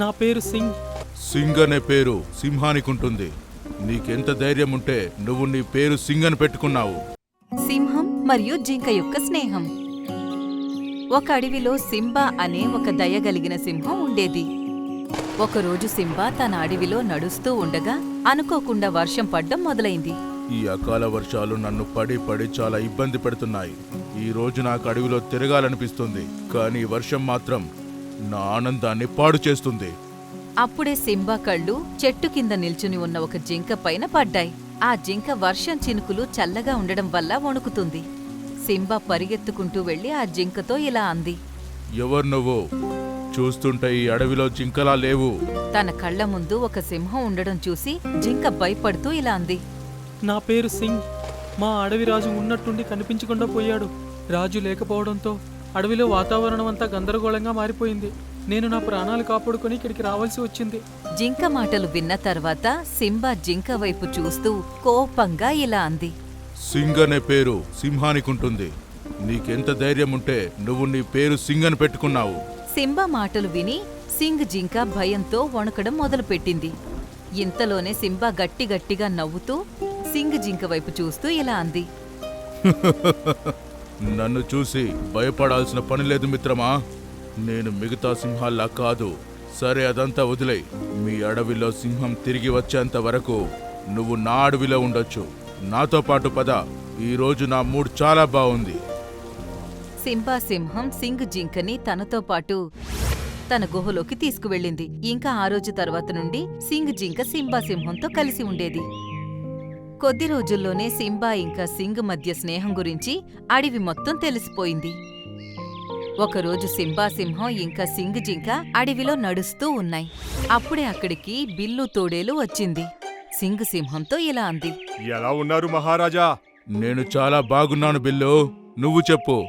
నా పేరు సింగ్. సింగ్ అనే పేరు సింహానికి ఉంటుంది నీకెంత ధైర్యం ఉంటే నువ్వు నీ పేరు సింగ్ అని పెట్టుకున్నావు. సింహం మరియు జింక యొక్క స్నేహం. ఒక అడవిలో సింబా అనే ఒక దయగలిగిన సింహం ఉండేది. ఒకరోజు సింబా తన అడవిలో నడుస్తూ ఉండగా అనుకోకుండా వర్షం పడ్డం మొదలైంది. ఈ అకాల వర్షాలు నన్ను పడి పడి చాలా ఇబ్బంది పెడుతున్నాయి. ఈ రోజు నాకు అడవిలో తిరగాలనిపిస్తుంది. కానీ వర్షం మాత్రం నా ఆనందాన్ని పాడు చేస్తుంది. అప్పుడే సింబా కళ్ళు చెట్టు కింద నిల్చుని ఉన్న ఒక జింక పైన పడ్డాయి. ఆ జింక వర్షం చినుకులు చల్లగా ఉండడం వల్ల వణుకుతుంది. సింబా పరిగెత్తుకుంటూ వెళ్ళి ఆ జింకతో ఇలా అంది. ఎవరు నువ్వు? చూస్తుంటే ఈ అడవిలో జింకలా లేవు. తన కళ్ళ ముందు ఒక సింహం ఉండడం చూసి జింక భయపడుతూ ఇలా అంది. నా పేరు సింగ్. మా అడవి రాజు ఉన్నట్టుండి కనిపించకుండా పోయాడు. రాజు లేకపోవడంతో అడవిలో వాతావరణం అంతా గందరగోళంగా మారిపోయింది. నేను నా ప్రాణాలు కాపాడుకొని ఇక్కడికి రావాల్సి వచ్చింది. జింక మాటలు విన్న తర్వాత సింబా జింక వైపు చూస్తూ కోపంగా ఇలా అంది. సింగ్ అనే పేరు సింహానికి ఉంటుంది నీకెంత ధైర్యం ఉంటే నువ్వు నీ పేరు సింగ్ అని పెట్టుకున్నావు. సింబా మాటలు విని సింగ్ జింక భయంతో వణకడం మొదలుపెట్టింది. ఇంతలోనే సింబా గట్టి గట్టిగా నవ్వుతూ సింగ్ జింక వైపు చూస్తూ ఇలా అంది. నన్ను చూసి భయపడాల్సిన పని లేదు మిత్రమా? నేను మిగతా సింహాల్లా కాదు. సరే అదంతా వదిలే మీ అడవిలో సింహం తిరిగి వచ్చేంత వరకు నువ్వు నా అడవిలో ఉండొచ్చు. నాతో పాటు పద. ఈ రోజు నా మూడ్ చాలా బాగుంది. సింబా సింహం సింగ్ జింకని తనతో పాటు తన గుహలోకి తీసుకువెళ్ళింది. ఇంకా ఆ రోజు తర్వాత నుండి సింగ్ జింక సింబా సింహంతో కలిసి ఉండేది. కొద్ది రోజుల్లోనే సింబా ఇంకా సింగ్ మధ్య స్నేహం గురించి అడవి మొత్తం తెలిసిపోయింది. ఒకరోజు సింబా సింహం ఇంకా సింగ్ జింక అడవిలో నడుస్తూ ఉన్నాయి. అప్పుడే అక్కడికి బిల్లు తోడేలు వచ్చింది. సింగ్ సింహంతో ఇలా అంది. ఎలా ఉన్నారు మహారాజా? నేను చాలా బాగున్నాను బిల్లు. నువ్వు చెప్పు.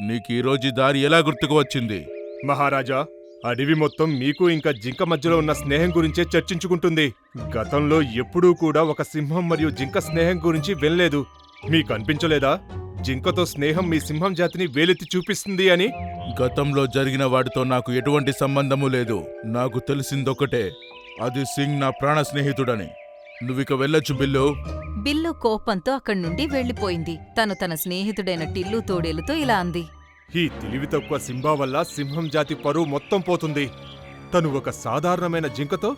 నీకు ఈ రోజు ఈ దారి ఎలా గుర్తుకు వచ్చింది? మహారాజా అడవి మొత్తం మీకు ఇంకా జింక మధ్యలో ఉన్న స్నేహం గురించే చర్చించుకుంటుంది. గతంలో ఎప్పుడూ కూడా ఒక సింహం మరియు జింక స్నేహం గురించి వినలేదు. మీకు అనిపించలేదా? జింకతో స్నేహం మీ సింహం జాతిని వేలెత్తి చూపిస్తుంది అని? గతంలో జరిగిన వాటితో నాకు ఎటువంటి సంబంధము లేదు. నాకు తెలిసిందొకటే. అది సింగ్ నా ప్రాణ స్నేహితుడని. నువ్విక వెళ్ళొచ్చు బిల్లు. బిల్లు కోపంతో అక్కడి నుండి వెళ్ళిపోయింది తను తన స్నేహితుడైన టిల్లు తోడేలుతో ఇలా అంది. ఈ తెలివి తక్కువ సింబా వల్ల సింహం జాతి పరువు మొత్తం పోతుంది. తను ఒక సాధారణమైన జింకతో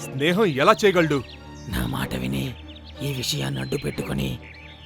స్నేహం ఎలా చేయగలడు? నా మాట విని ఈ విషయాన్ని అడ్డు పెట్టుకుని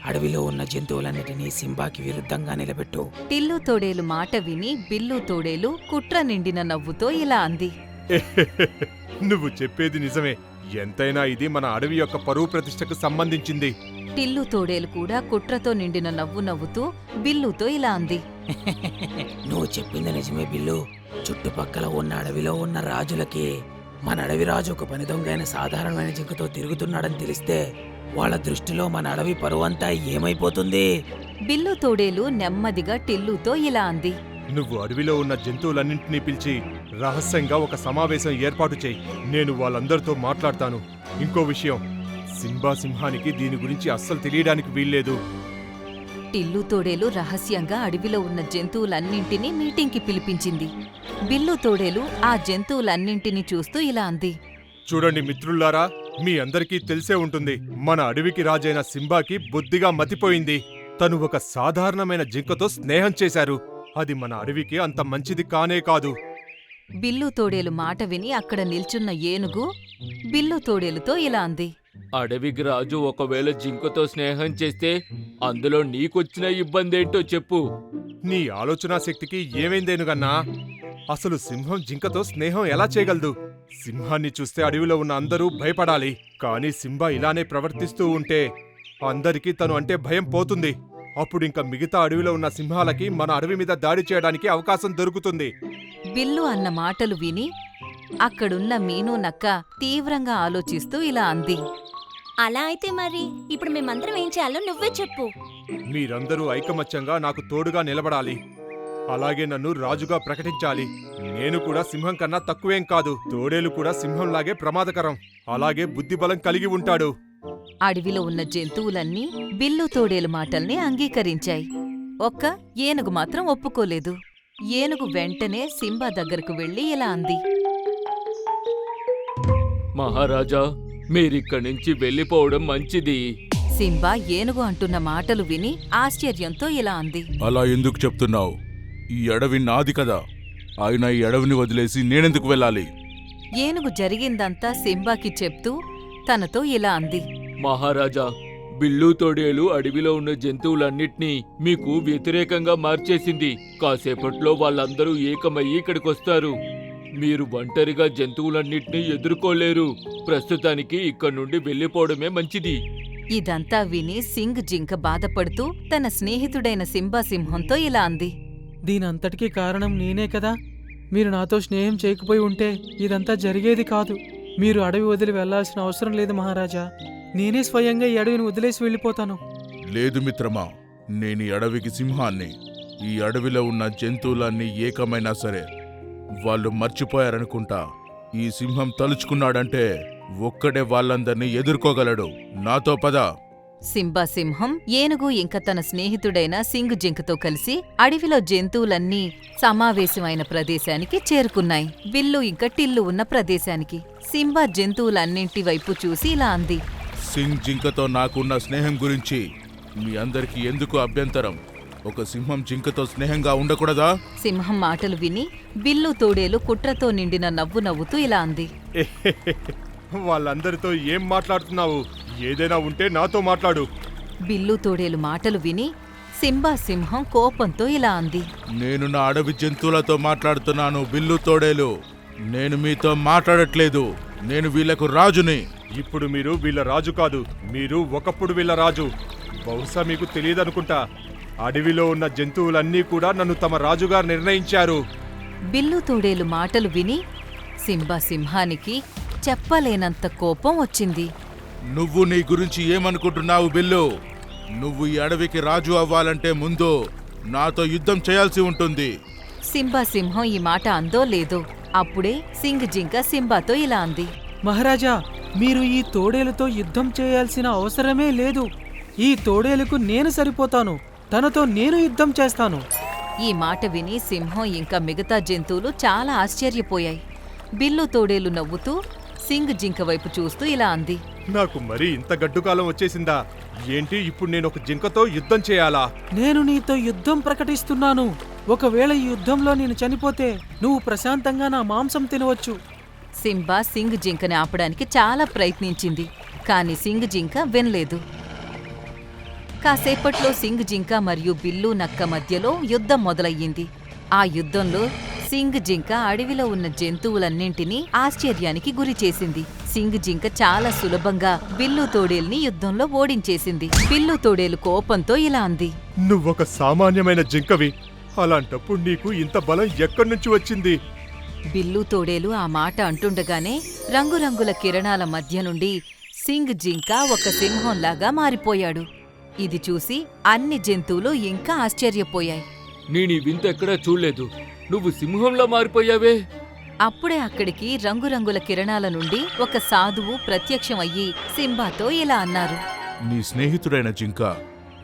అడవిలో ఉన్న జంతువులన్నిటినీ సింబాకి విరుద్ధంగా నిలబెట్టు. టిల్లు తోడేలు మాట విని బిల్లు తోడేలు కుట్ర నిండిన నవ్వుతో ఇలా అంది. నువ్వు చెప్పేది నిజమే. ఎంతైనా ఇది మన అడవి యొక్క పరువు ప్రతిష్టకు సంబంధించింది. టిల్లు తోడేలు కూడా కుట్రతో నిండిన నవ్వు నవ్వుతూ బిల్లుతో ఇలా అంది. నువ్వు చెప్పింది నిజమే బిల్లు. చుట్టుపక్కల ఉన్న అడవిలో ఉన్న రాజులకి మన అడవి రాజు ఒక పని దొంగైన సాధారణమైన జింకతో తిరుగుతున్నాడని తెలిస్తే వాళ్ళ దృష్టిలో మన అడవి పరువంతా ఏమైపోతుంది? బిల్లు తోడేలు నెమ్మదిగా టిల్లుతో ఇలా అంది. నువ్వు అడవిలో ఉన్న జంతువులన్నింటినీ పిలిచి రహస్యంగా ఒక సమావేశం ఏర్పాటు చేయి. నేను వాళ్ళందరితో మాట్లాడతాను. ఇంకో విషయం సింబా సింహానికి దీని గురించి అస్సలు తెలియడానికి వీల్లేదు. టిల్లు తోడేలు రహస్యంగా అడవిలో ఉన్న జంతువులన్నింటినీ మీటింగ్కి పిలిపించింది. బిల్లు తోడేలు ఆ జంతువులన్నింటినీ చూస్తూ ఇలా అంది. చూడండి మిత్రుల్లారా మీ అందరికీ తెలిసే ఉంటుంది మన అడవికి రాజైన సింబాకి బుద్ధిగా మతిపోయింది. తను ఒక సాధారణమైన జింకతో స్నేహం చేశారు. అది మన అడవికి అంత మంచిది కానే కాదు. బిల్లు తోడేలు మాట విని అక్కడ నిల్చున్న ఏనుగు బిల్లు తోడేలుతో ఇలా అంది. అడవికి రాజు ఒకవేళ జింకతో స్నేహం చేస్తే అందులో నీకొచ్చిన ఇబ్బందేంటో చెప్పు. నీ ఆలోచనా శక్తికి ఏమైందేనుగన్నా అసలు సింహం జింకతో స్నేహం ఎలా చేయగలదు? సింహాన్ని చూస్తే అడవిలో ఉన్న అందరూ భయపడాలి. కానీ సింబా ఇలానే ప్రవర్తిస్తూ ఉంటే అందరికీ తను అంటే భయం పోతుంది. అప్పుడు ఇంకా మిగతా అడవిలో ఉన్న సింహాలకి మన అడవి మీద దాడి చేయడానికి అవకాశం దొరుకుతుంది. బిల్లు అన్న మాటలు విని అక్కడున్న మీను నక్క తీవ్రంగా ఆలోచిస్తూ ఇలా అంది. అలా అయితే మరి ఇప్పుడు మేమందరం ఏం చేయాలో నువ్వే చెప్పు. మీరందరూ ఐకమత్యంగా నాకు తోడుగా నిలబడాలి. అలాగే నన్ను రాజుగా ప్రకటించాలి. నేను కూడా సింహం కన్నా తక్కువేం కాదు. తోడేలు కూడా సింహంలాగే ప్రమాదకరం. అలాగే బుద్ధిబలం కలిగి ఉంటాడు. అడవిలో ఉన్న జంతువులన్నీ బిల్లు తోడేలు మాటల్ని అంగీకరించాయి. ఒక్క ఏనుగు మాత్రం ఒప్పుకోలేదు. ఏనుగు వెంటనే సింబా దగ్గరకు వెళ్ళి ఇలా అంది. మహారాజా మీరిక్కడి నుంచి వెళ్ళిపోవడం మంచిది. సింబా ఏనుగు అంటున్న మాటలు విని ఆశ్చర్యంతో ఇలా అంది. అలా ఎందుకు చెప్తున్నావు? ఈ అడవి నాది కదా. ఆయన ఈ అడవిని వదిలేసి నేనెందుకు వెళ్ళాలి? ఏనుగు జరిగిందంతా సింబాకి చెప్తూ తనతో ఇలా అంది. మహారాజా బిల్లు తోడేలు అడవిలో ఉన్న జంతువులన్నిటినీ మీకు వ్యతిరేకంగా మార్చేసింది. కాసేపట్లో వాళ్ళందరూ ఏకమయ్యి ఇక్కడికొస్తారు. మీరు ఒంటరిగా జంతువులన్నిటినీ ఎదుర్కోలేరు. ప్రస్తుతానికి ఇక్కడి నుండి వెళ్ళిపోవడమే మంచిది. ఇదంతా విని సింగ్ జింక బాధపడుతూ తన స్నేహితుడైన సింబా సింహంతో ఇలా అంది. దీనంతటికీ కారణం నేనే కదా. మీరు నాతో స్నేహం చేయకపోయి ఉంటే ఇదంతా జరిగేది కాదు. మీరు అడవి వదిలి వెళ్ళాల్సిన అవసరం లేదు మహారాజా. నేనే స్వయంగా ఈ అడవిని వదిలేసి వెళ్ళిపోతాను. లేదు మిత్రమా నేను ఈ అడవికి సింహాన్ని. ఈ అడవిలో ఉన్న జంతువులన్నీ ఏకమైనా సరే వాళ్ళు మర్చిపోయారనుకుంటా. ఈ సింహం తలుచుకున్నాడంటే ఒక్కడే వాళ్ళందర్నీ ఎదుర్కోగలడు. నాతో పద. సింబా సింహం ఏనుగు ఇంకా తన స్నేహితుడైన సింగ్ జింకతో కలిసి అడవిలో జంతువులన్నీ సమావేశమైన ప్రదేశానికి చేరుకున్నాయి. బిల్లు ఇంకా టిల్లు ఉన్న ప్రదేశానికి. సింబా జంతువులన్నింటి వైపు చూసి ఇలా అంది. సింగ్ జింకతో నాకున్న స్నేహం గురించి మీ అందరికీ ఎందుకు అభ్యంతరం? ఒక సింహం జింకతో స్నేహంగా ఉండకూడదా? సింహం మాటలు విని బిల్లు తోడేలు కుట్రతో నిండిన నవ్వు నవ్వుతూ ఇలా అంది. వాళ్ళందరితో ఏం మాట్లాడుతున్నావు? ఏదైనా ఉంటే నాతో మాట్లాడు. బిల్లు తోడేలు మాటలు విని సింబా సింహం కోపంతో ఇలా అంది. నేను నా అడవి జంతువులతో మాట్లాడుతున్నాను బిల్లు తోడేలు. నేను మీతో మాట్లాడట్లేదు. నేను వీళ్ళకు రాజుని. ఇప్పుడు మీరు వీళ్ళ రాజు కాదు మీరు ఒకప్పుడు వీళ్ళ రాజు. బహుశా మీకు తెలియదనుకుంటా. అడవిలో ఉన్న జంతువులన్నీ కూడా నన్ను తమ రాజుగా నిర్ణయించారు. బిల్లు తోడేలు మాటలు విని సింబా సింహానికి చెప్పలేనంత కోపం వచ్చింది. నువ్వు నీ గురించి ఏమనుకుంటున్నావు బిల్లు? నువ్వు ఈ అడవికి రాజు అవ్వాలంటే ముందు నాతో యుద్ధం చేయాల్సి ఉంటుంది. సింబా సింహం ఈ మాట అందో లేదో అప్పుడే సింగ్ జింక సింబాతో ఇలా అంది. మహారాజా మీరు ఈ తోడేలుతో యుద్ధం చేయాల్సిన అవసరమే లేదు. ఈ తోడేలుకు నేను సరిపోతాను. తనతో నేను యుద్ధం చేస్తాను. ఈ మాట విని సింహం ఇంకా మిగతా జంతువులు చాలా ఆశ్చర్యపోయాయి. బిల్లు తోడేలు నవ్వుతూ సింగ్ జింక వైపు చూస్తూ ఇలా అంది. నాకు మరీ ఇంత గడ్డుకాలం వచ్చేసిందా? ఏంటి ఇప్పుడు నేను ఒక జింకతో యుద్ధం చేయాలా? నేను నీతో యుద్ధం ప్రకటిస్తున్నాను. ఒకవేళ ఈ యుద్ధంలో నేను చనిపోతే నువ్వు ప్రశాంతంగా నా మాంసం తినవచ్చు. సింబా సింగ్ జింకని ఆపడానికి చాలా ప్రయత్నించింది. కాని సింగ్ జింక వినలేదు. కాసేపట్లో సింగ్ జింక మరియు బిల్లు నక్క మధ్యలో యుద్ధం మొదలయ్యింది. ఆ యుద్ధంలో సింగ్ జింక అడవిలో ఉన్న జంతువులన్నింటినీ ఆశ్చర్యానికి గురి చేసింది. సింగ్ జింక చాలా సులభంగా బిల్లు తోడేల్ని యుద్ధంలో ఓడించేసింది. బిల్లు తోడేలు కోపంతో ఇలా అంది. నువ్వొక సామాన్యమైన జింకవి. అలాంటప్పుడు నీకు ఇంత బలం ఎక్కడి నుంచి వచ్చింది? బిల్లు తోడేలు ఆ మాట అంటుండగానే రంగురంగుల కిరణాల మధ్య నుండి సింగ్ జింక ఒక సింహంలాగా మారిపోయాడు. ఇది చూసి అన్ని జంతువులు ఇంకా ఆశ్చర్యపోయాయి. నేను వింత ఎక్కడా చూడలేదు. నువ్వు సింహంలా మారిపోయావే. అప్పుడే అక్కడికి రంగురంగుల కిరణాల నుండి ఒక సాధువు ప్రత్యక్షమయ్యి సింబాతో ఇలా అన్నారు. నీ స్నేహితుడైన జింక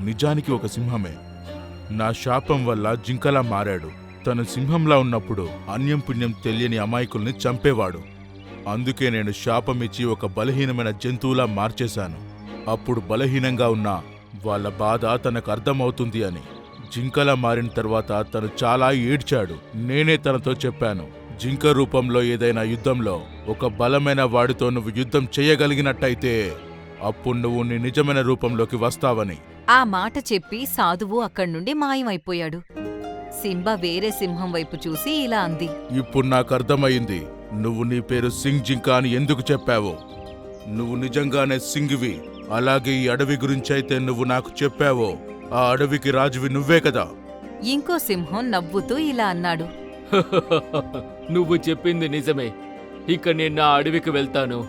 నిజానికి ఒక సింహమే. నా శాపం వల్ల జింకలా మారాడు. తను సింహంలా ఉన్నప్పుడు అన్యం పుణ్యం తెలియని అమాయకుల్ని చంపేవాడు. అందుకే నేను శాపం ఇచ్చి ఒక బలహీనమైన జంతువులా మార్చేశాను. అప్పుడు బలహీనంగా ఉన్న వాళ్ళ బాధ తనకు అర్థమవుతుంది అని. జింకలా మారిన తర్వాత తను చాలా ఏడ్చాడు. నేనే తనతో చెప్పాను జింక రూపంలో ఏదైనా యుద్ధంలో ఒక బలమైన వాడితో నువ్వు యుద్ధం చేయగలిగినట్టయితే అప్పుడు నువ్వు నీ నిజమైన రూపంలోకి వస్తావని. ఆ మాట చెప్పి సాధువు అక్కడ్నుండి మాయమైపోయాడు. సింబా వేరే సింహం వైపు చూసి ఇలా అంది. ఇప్పుడు నాకు అర్థమైంది నువ్వు నీ పేరు సింగ్ జింక అని ఎందుకు చెప్పావో? నువ్వు నిజంగానే సింగ్వి. అలాగే ఈ అడవి గురించైతే నువ్వు నాకు చెప్పావో. ఆ అడవికి రాజువి నువ్వే కదా. ఇంకో సింహం నవ్వుతూ ఇలా అన్నాడు. నువ్వు చెప్పింది నిజమే. ఇక నేను నా అడవికి వెళ్తాను.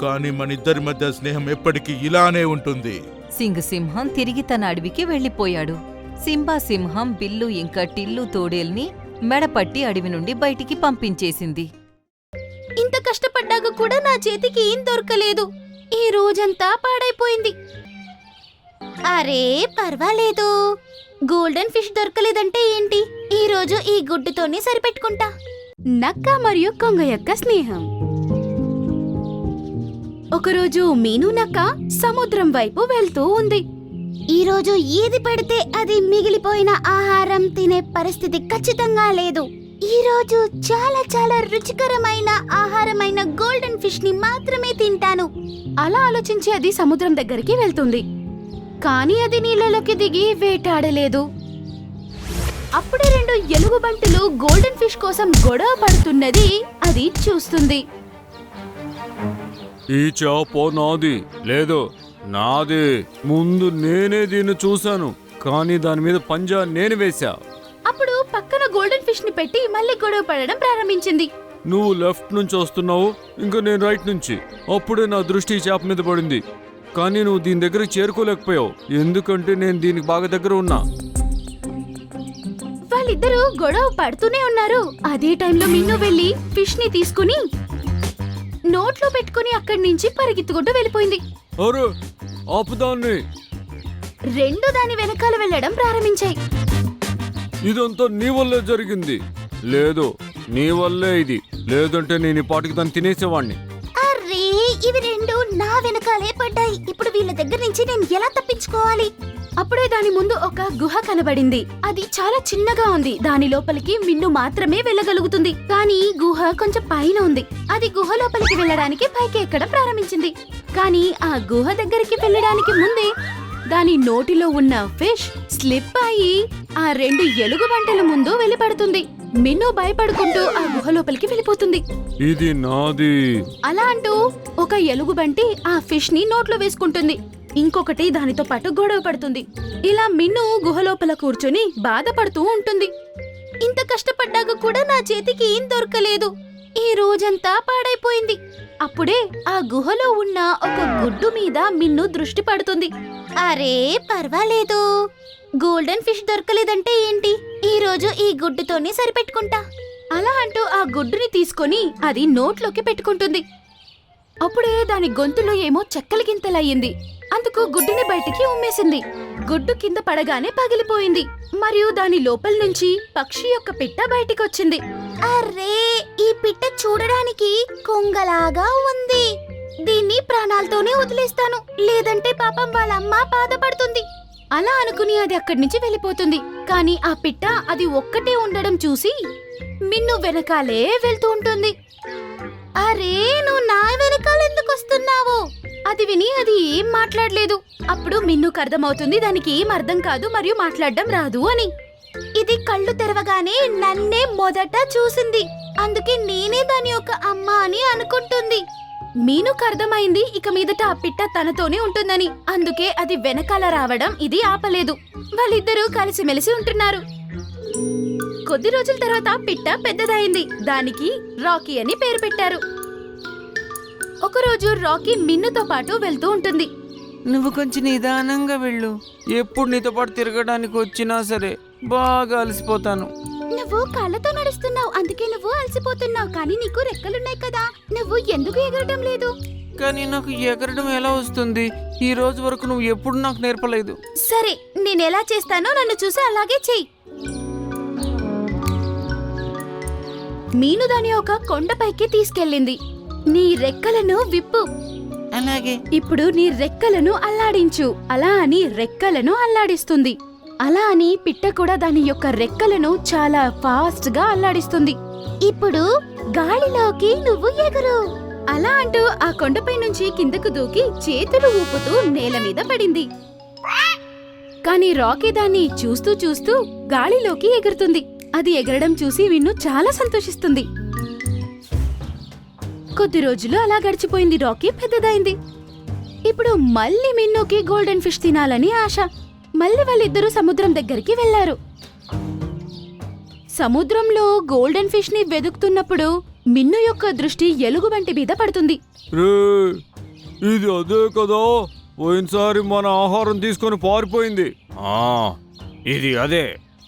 కానీ మన ఇద్దరి మధ్య స్నేహం ఎప్పటికీ ఇలానే ఉంటుంది. సింగ్ సింహం తిరిగి తన అడవికి వెళ్ళిపోయాడు. సింబా సింహం బిల్లు ఇంకా టిల్లు తోడేల్ని మెడపట్టి అడవి నుండి బయటికి పంపించేసింది. ఇంత కష్టపడ్డాక కూడా నా చేతికి ఏం దొరకలేదు. ఈ రోజంతా పాడైపోయింది. అరే పర్వాలేదు. గోల్డెన్ ఫిష్ దొరకలేదంటే ఏంటి? ఈ రోజు ఈ గుడ్డుతోనే సరిపెట్టుకుంటా. నక్క మరియు కొంగ యొక్క స్నేహం. ఒకరోజు మీను నక్క సముద్రం వైపు వెళ్తూ ఉంది. ఈరోజు ఏది పడితే అది మిగిలిపోయిన ఆహారం తినే పరిస్థితి ఖచ్చితంగా లేదు. ఈరోజు చాలా చాలా రుచికరమైన ఆహారమైన గోల్డెన్ ఫిష్ని మాత్రమే తింటాను. అలా ఆలోచించి అది సముద్రం దగ్గరికి వెళ్తుంది. కానీ అది నీళ్ళలోకి దిగి వేటాడలేదు. అప్పుడే రెండు ఎలుగుబంటులు గోల్డెన్ ఫిష్ కోసం గొడవ పడుతున్నది అది చూస్తుంది. ఈ చేప నాది. లేదు నాది. ముందు నేనే దీన్ని చూశాను. కానీ దాని మీద పంజా నేను వేశా. పక్కన గోల్డెన్ ఫిష్ని పెట్టి మళ్ళీ గొడవ పడడం ప్రారంభించింది. నువ్వు లెఫ్ట్ నుంచి వస్తున్నావు ఇంకా నేను రైట్ నుంచి. అప్పుడే నా దృష్టి చేప మీద పడింది. కానీ నువ్వు దీని దగ్గరికి చేరుకోలేకపోయావు. ఎందుకంటే నేను దీనికి బాగా దగ్గర ఉన్నా. వాళ్ళిద్దరూ గొడవ పడుతూనే ఉన్నారు. అదే టైంలో మిన్ను వెళ్ళి ఫిష్ని తీసుకుని నోట్లో పెట్టుకుని అక్కడి నుంచి పరిగెత్తుకుంటూ వెళ్ళిపోయింది. అరే ఆపుదాన్ని రెండు దాని వెనకాల వెళ్ళడం ప్రారంభించాయి. ఇదంతా నీ వల్లే జరిగింది. లేదు నీ వల్లే ఇది. లేదంటే నేను ఈ పాటికి దాన్ని తినేసేవాణ్ణి. అరే ఇవి రెండు నా వెనకాలే పడ్డాయి. ఇప్పుడు వీళ్ళ దగ్గర నుంచి నేను ఎలా తప్పించుకోవాలి? అప్పుడే దాని ముందు ఒక గుహ కనబడింది. అది చాలా చిన్నగా ఉంది. దాని లోపలికి మిన్ను మాత్రమే వెళ్ళగలుగుతుంది. కానీ గుహ కొంచెం పైన ఉంది. అది గుహ లోపలికి వెళ్ళడానికి పైకి ఎక్కడం ప్రారంభించింది. కానీ ఆ గుహ దగ్గరికి వెళ్ళడానికి ముందే దాని నోటిలో ఉన్న ఫిష్ స్లిప్ అయి ఆ రెండు ఎలుగు వంటల ముందు వెళ్ళిపడుతుంది. మిన్ను భయపడుకుంటూ ఆ గుహ లోపలికి వెళ్ళిపోతుంది. ఇది నాది. అలా అంటూ ఒక ఎలుగుబంటి ఆ ఫిష్ని నోట్లో వేసుకుంటుంది. ఇంకొకటి దానితో పాటు గొడవ పడుతుంది. ఇలా మిన్ను గుహలోపల కూర్చొని బాధపడుతూ ఉంటుంది. ఇంత కష్టపడ్డాక కూడా నా చేతికి ఏం దొరకలేదు. ఈ రోజంతా పాడైపోయింది. అప్పుడే ఆ గుహలో ఉన్న ఒక గుడ్డు మీద మిన్ను దృష్టి పడుతుంది. అరే పర్వాలేదు. గోల్డెన్ ఫిష్ దొరకలేదంటే ఏంటి? ఈ రోజు ఈ గుడ్డుతోనే సరిపెట్టుకుంటా. అలా అంటూ ఆ గుడ్డుని తీసుకొని అది నోట్లోకి పెట్టుకుంటుంది. అప్పుడే దాని గొంతులో ఏమో చెక్కల గింతలయ్యింది. అందుకు గుడ్డుని బయటికి ఉమ్మేసింది. గుడ్డు కింద పడగానే పగిలిపోయింది. మరియు దాని లోపల నుంచి పక్షి యొక్క పిట్ట బయటికొచ్చింది. అరే ఈ పిట్ట చూడడానికి కొంగలాగా ఉంది. దీన్ని ప్రాణాలతోనే వదిలేస్తాను. లేదంటే పాపం వాళ్ళ అమ్మ బాధపడుతుంది. అలా అనుకుని అది అక్కడి నుంచి వెళ్ళిపోతుంది. కానీ ఆ పిట్ట అది ఒక్కటే ఉండడం చూసి మిన్ను వెనకాలే వెళ్తూ ఉంటుంది. అరే నువ్వు నా వెనకాల ఎందుకు వస్తున్నావు? అది విని అది ఏం మాట్లాడలేదు. అప్పుడు మిన్నుకు అర్థమవుతుంది దానికి ఏం అర్థం కాదు మరియు మాట్లాడడం రాదు అని. ఇది కళ్ళు తెరవగానే నన్నే మొదట చూసింది. అందుకే నేనే దాని యొక్క అమ్మ అని అనుకుంటుంది. మీనుకు అర్థమైంది ఇక మీదట ఆ పిట్ట తనతోనే ఉంటుందని. అందుకే అది వెనకాల రావడం ఇది ఆపలేదు. వాళ్ళిద్దరూ కలిసిమెలిసి ఉంటున్నారు. కొద్ది రోజుల తర్వాత పిట్ట పెద్దదైంది. దానికి రాకీ అని పేరు పెట్టారు. ఒకరోజు రాకీ మిన్నుతో పాటు వెళ్తూ ఉంటుంది. నువ్వు కొంచెం నిదానంగా వెళ్ళు. ఎప్పుడు నీతో పాటు తిరగడానికి వచ్చినా సరే బాగా అలసిపోతాను. నువ్వు కాళ్ళతో నడుస్తున్నావు అందుకే నువ్వు అలసిపోతున్నావు కానీ నీకు రెక్కలున్నాయి కదా. నువ్వు ఎందుకు ఎగరటం లేదు? కానీ నాకు ఎగరడం ఎలా వస్తుంది? ఈ రోజు వరకు నువ్వు ఎప్పుడు నాకు నేర్పలేదు. సరే నేను ఎలా చేస్తానో నన్ను చూసి అలాగే చెయ్యి. మీను దాని ఒక కొండపైకి తీసుకెళ్ళింది. నీ రెక్కలను విప్పు. అలాగే. ఇప్పుడు నీ రెక్కలను అల్లాడించు. అలా అని రెక్కలను అల్లాడిస్తుంది. అలా అని పిట్ట కూడా దాని యొక్క రెక్కలను చాలా ఫాస్ట్గా అల్లాడిస్తుంది. ఇప్పుడు గాలిలోకి నువ్వు ఎగురు. అలా అంటూ ఆ కొండపై నుంచి కిందకు దూకి చేతులు ఊపుతూ నేల మీద పడింది. కానీ రాకీ దాన్ని చూస్తూ చూస్తూ గాలిలోకి ఎగురుతుంది. అది ఎగరడం చూసి విన్ను చాలా సంతోషిస్తుంది. కొద్ది రోజులు అలా గడిచిపోయింది. రాకీ పెద్దదైంది. ఇప్పుడు మళ్ళీ మిన్నుకి గోల్డెన్ ఫిష్ తినాలని ఆశ. మళ్ళీ వాళ్ళిద్దరూ సముద్రం దగ్గరికి వెళ్ళారు సముద్రంలో గోల్డెన్ ఫిష్ని వెదుకుతున్నప్పుడు మిన్ను యొక్క దృష్టి ఎలుగుబంటి మీద పడుతుంది. రే ఇది అదే కదా. పోయినసారి మన ఆహారం తీసుకొని పారిపోయింది. ఆ ఇది అదే.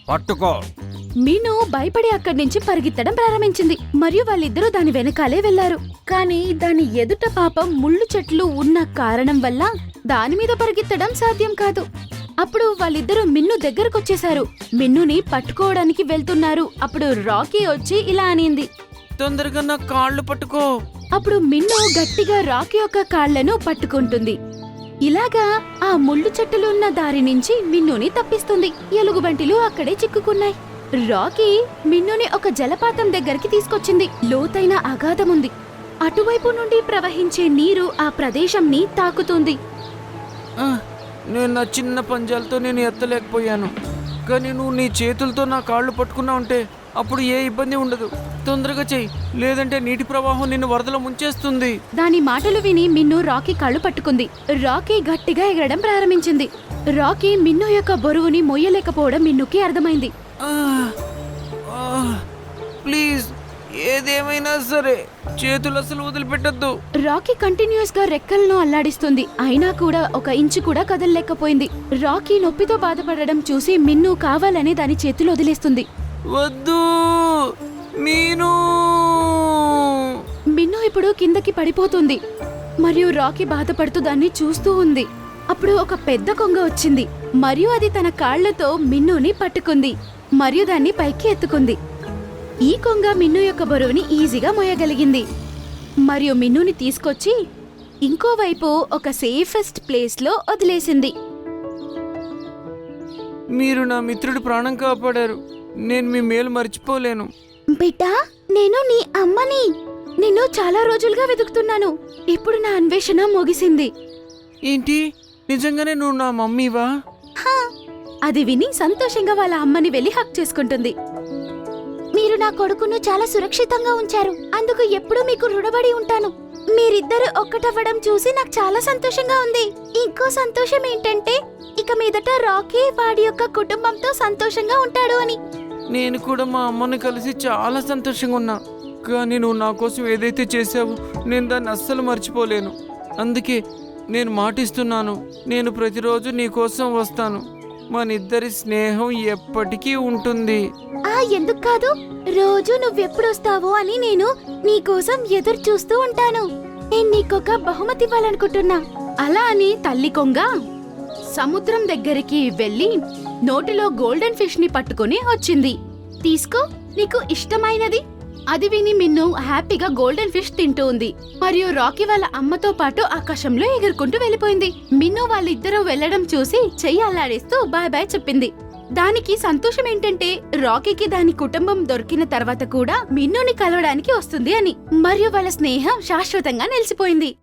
పట్టుకో. మీను భయపడి అక్కడి నుంచి పరిగెత్తడం ప్రారంభించింది. మరియు వాళ్ళిద్దరూ దాని వెనకాలే వెళ్ళారు కానీ దాని ఎదుట పాపం ముళ్ళు చెట్లు ఉన్న కారణం వల్ల దాని మీద పరిగెత్తడం సాధ్యం కాదు. అప్పుడు వాళ్ళిద్దరూ మిన్ను దగ్గరకొచ్చేశారు. మిన్నుని పట్టుకోవడానికి వెళ్తున్నారు. అప్పుడు రాకీ వచ్చి ఇలా అనింది. తొందరగా నా కాళ్ళు పట్టుకో. అప్పుడు మిన్ను గట్టిగా రాకీ యొక్క కాళ్ళను పట్టుకుంటుంది. ఇలాగా ఆ ముళ్ళు చెట్టులు ఉన్న దారి నుంచి మిన్నుని తప్పిస్తుంది. ఎలుగుబంటిలు అక్కడే చిక్కుకున్నాయి. రాకీ మిన్నుని ఒక జలపాతం దగ్గరికి తీసుకొచ్చింది. లోతైన అగాధముంది. అటువైపు నుండి ప్రవహించే నీరు ఆ ప్రదేశంని తాకుతుంది. ఆ, నేను నా చిన్న పంజాలతో నేను ఎత్తలేకపోయాను. కానీ నువ్వు నీ చేతులతో నా కాళ్ళు పట్టుకున్నా ఉంటే అప్పుడు ఏ ఇబ్బంది ఉండదు. తొందరగా చెయ్యి. లేదంటే నీటి ప్రవాహం నిన్ను వరదలో ముంచేస్తుంది. దాని మాటలు విని మిన్ను రాకీ కళ్ళు పట్టుకుంది. రాకీ గట్టిగా ఎగరడం ప్రారంభించింది. రాకీ మిన్ను యొక్క బరువుని మొయ్యలేకపోవడం మిన్నుకి అర్థమైంది. ప్లీజ్ ఏదేమైనా సరే చేతులు అసలు వదిలిపెట్టద్దు. రాకీ కంటిన్యూస్గా రెక్కలను అల్లాడిస్తుంది. అయినా కూడా ఒక ఇంచు కూడా కదలలేకపోయింది. రాకీ నొప్పితో బాధపడడం చూసి మిన్ను కావాలని దాని చేతులు వదిలేస్తుంది. వద్దు. మీను. మిన్ను ఇప్పుడు కిందకి పడిపోతుంది. మరియు రాకీ బాధపడుతూ దాన్ని చూస్తూ ఉంది. అప్పుడు ఒక పెద్ద కొంగ వచ్చింది. మరియు అది తన కాళ్ళతో మిన్నుని పట్టుకుంది. మరియు దాన్ని పైకి ఎత్తుకుంది. ఈ కొంగ మిన్ను యొక్క బరువుని ఈజీగా మోయగలిగింది. మరియు మిన్నుని తీసుకొచ్చి ఇంకోవైపు ఒక సేఫెస్ట్ ప్లేస్లో వదిలేసింది. మీరు నా మిత్రుడి ప్రాణం కాపాడారు. నేను మీ మేలు మర్చిపోలేను. బిడ్డా నేను నీ అమ్మని. నిన్ను చాలా రోజులుగా వెతుకుతున్నాను. ఇప్పుడు నా అన్వేషణ ముగిసింది. ఏంటి? నిజంగానే నువ్వు నా మమ్మీవా? అది విని సంతోషంగా వాళ్ళ అమ్మని వెళ్ళి హక్ చేసుకుంటుంది. మీరు నా కొడుకును చాలా సురక్షితంగా ఉంచారు. అందుకు ఎప్పుడూ మీకు రుణపడి ఉంటాను. మీరిద్దరు ఒక్కటవ్వడం చూసి నాకు చాలా సంతోషంగా ఉంది. ఇంకో సంతోషం ఏంటంటే ఇక మీదట రాకీ వాడి యొక్క కుటుంబంతో సంతోషంగా ఉంటాడు అని. నేను కూడా మా అమ్మని కలిసి చాలా సంతోషంగా ఉన్నా. కానీ నువ్వు నా కోసం ఏదైతే చేసావో నేను దాన్ని అస్సలు మర్చిపోలేను. అందుకే నేను మాటిస్తున్నాను. నేను ప్రతిరోజు నీ కోసం వస్తాను. మనిద్దరి స్నేహం ఎప్పటికీ ఉంటుంది. ఆ ఎందుకు కాదు? రోజు నువ్వెప్పుడొస్తావో అని నేను నీకోసం ఎదురు చూస్తూ ఉంటాను. నేను నీకొక బహుమతి ఇవ్వాలనుకుంటున్నా. అలా అని తల్లి కొంగ సముద్రం దగ్గరికి వెళ్ళి నోటిలో గోల్డెన్ ఫిష్ని పట్టుకుని వచ్చింది. తీసుకో నీకు ఇష్టమైనది. అది విని మిన్ను హ్యాపీగా గోల్డెన్ ఫిష్ తింటూ ఉంది. మరియు రాకీ వాళ్ళ అమ్మతో పాటు ఆకాశంలో ఎగురుకుంటూ వెళ్ళిపోయింది. మిన్ను వాళ్ళిద్దరూ వెళ్ళడం చూసి చెయ్యి అల్లాడేస్తూ బాయ్ బాయ్ చెప్పింది. దానికి సంతోషం ఏంటంటే రాకీకి దాని కుటుంబం దొరికిన తర్వాత కూడా మిన్నుని కలవడానికి వస్తుంది అని. మరియు వాళ్ళ స్నేహం శాశ్వతంగా నిలిచిపోయింది.